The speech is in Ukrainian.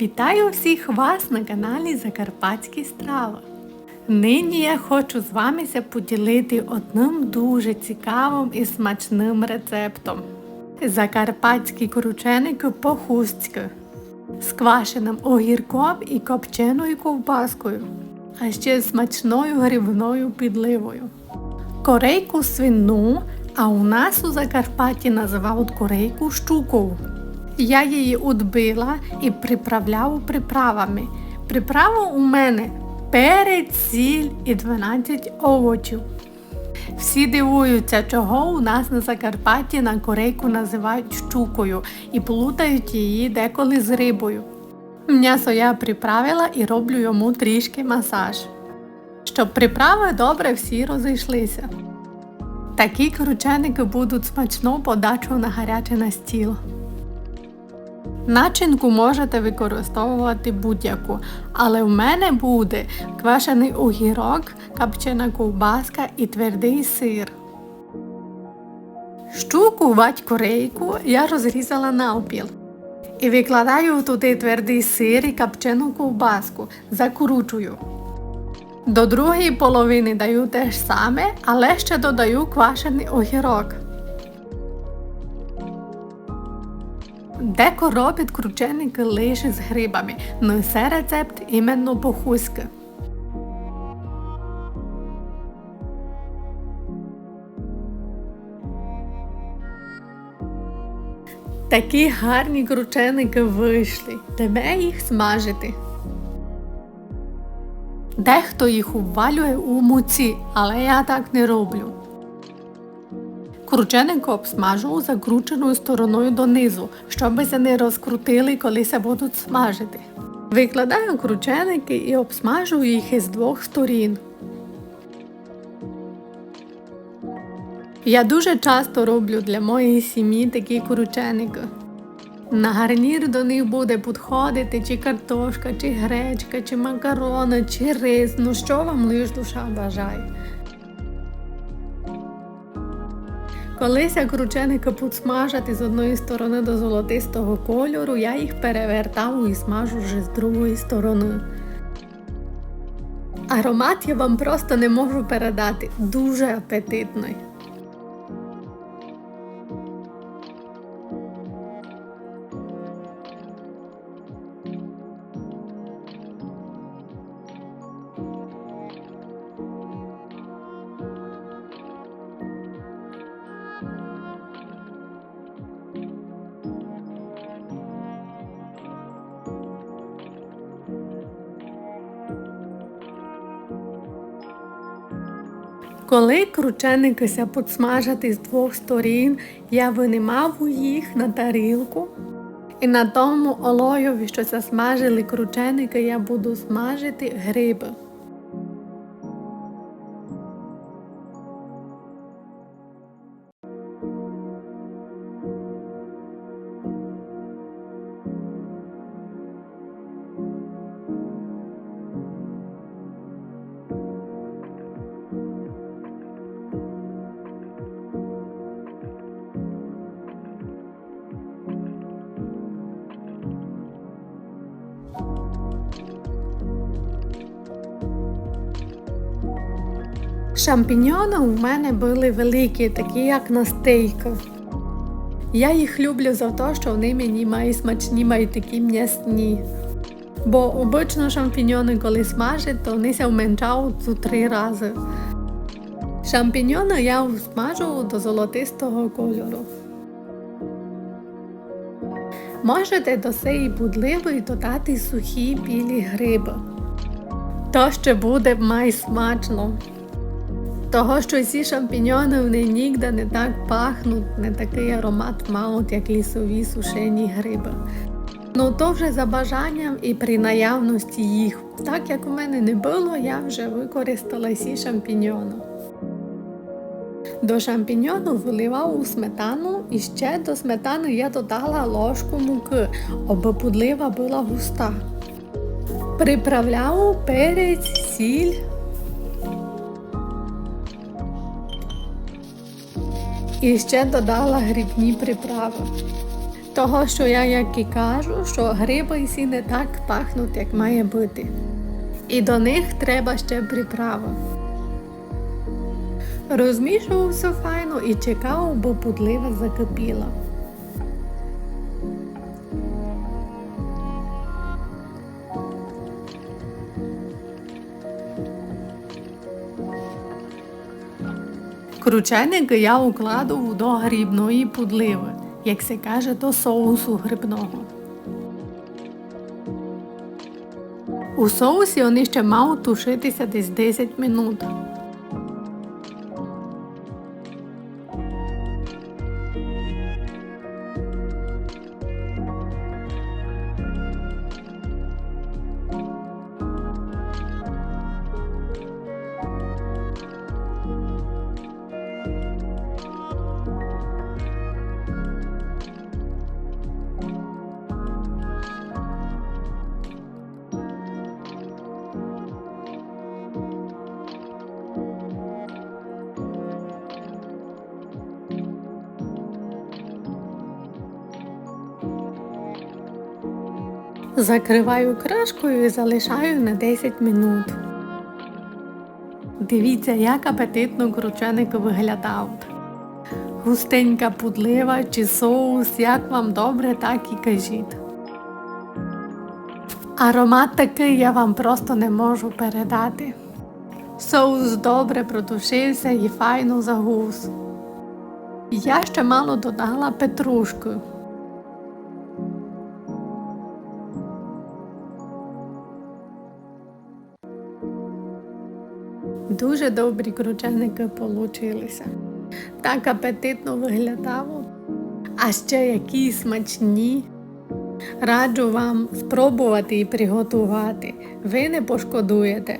Вітаю всіх вас на каналі Закарпатські страви. Нині я хочу з вами поділити одним дуже цікавим і смачним рецептом. Закарпатські крученики по-хустськи з квашеним огірком і копченою ковбаскою, а ще смачною грибною підливою. Корейку свину, а у нас у Закарпатті називають корейку щукову. Я її удбила і приправляю приправами. Приправа у мене перець, сіль і 12 овочів. Всі дивуються, чого у нас на Закарпатті на корейку називають щукою і плутають її деколи з рибою. М'ясо я приправила і роблю йому трішки масаж, щоб приправи добре всі розійшлися. Такі крученики будуть смачно подачу на гаряче на стіл. Начинку можете використовувати будь-яку, але в мене буде квашений огірок, копчена ковбаска і твердий сир. Щуку батько рейку я розрізала навпіл. І викладаю туди твердий сир і копчену ковбаску, закручую. До другої половини даю те ж саме, але ще додаю квашений огірок. Деко робить крученики лише з грибами, но це рецепт іменно похуськи. Такі гарні крученики вийшли. Тебе їх смажити. Дехто їх обвалює у муці, але я так не роблю. Крученики обсмажу закрученою стороною донизу, щоб се не розкрутили, коли се будуть смажити. Викладаю крученики і обсмажу їх із двох сторін. Я дуже часто роблю для моєї сім'ї такі крученики. На гарнір до них буде підходити чи картошка, чи гречка, чи макарони, чи рис, ну що вам лиш душа бажає. Колися капут підсмажати з одної сторони до золотистого кольору, я їх перевертаю і смажу вже з другої сторони. Аромат я вам просто не можу передати. Дуже апетитний. Коли крученики ся підсмажати з двох сторін, я винімав їх на тарілку. І на тому олоєві, що засмажили смажили крученики, я буду смажити гриби. Шампіньони у мене були великі, такі як на стейках. Я їх люблю за те, що вони мені мають смачні, мають такі м'ясні. Бо обично шампіньони, коли смажать, то вони ся вменшають три рази. Шампіньони я смажу до золотистого кольору. Можете до цієї будливої додати сухі білі гриби. То ще буде май смачно. Того, що ці шампіньони вони ніде не так пахнуть, не такий аромат мають, як лісові сушені гриби. Ну то вже за бажанням і при наявності їх. Так як у мене не було, я вже використала ці шампіньони. До шампіньону виливав у сметану і ще до сметани я додала ложку муки, аби пудлива була густа. Приправляв перець, сіль. І ще додала грибні приправи. Того, що я як і кажу, що гриби всі не так пахнуть, як має бути. І до них треба ще приправа. Розмішував все файно і чекав, бо пудлива закипіла. Крученики я укладу до грибної пудливи, як се каже, до соусу грибного. У соусі вони ще мав тушитися десь 10 минут. Закриваю кришкою і залишаю на 10 минут. Дивіться, як апетитно крученик виглядав. Густенька пудлива чи соус, як вам добре, так і кажіть. Аромат такий я вам просто не можу передати. Соус добре протушився і файно загус. Я ще мало додала петрушку. Дуже добрі крученики получилися. Так апетитно виглядало. А ще які смачні. Раджу вам спробувати і приготувати. Ви не пошкодуєте.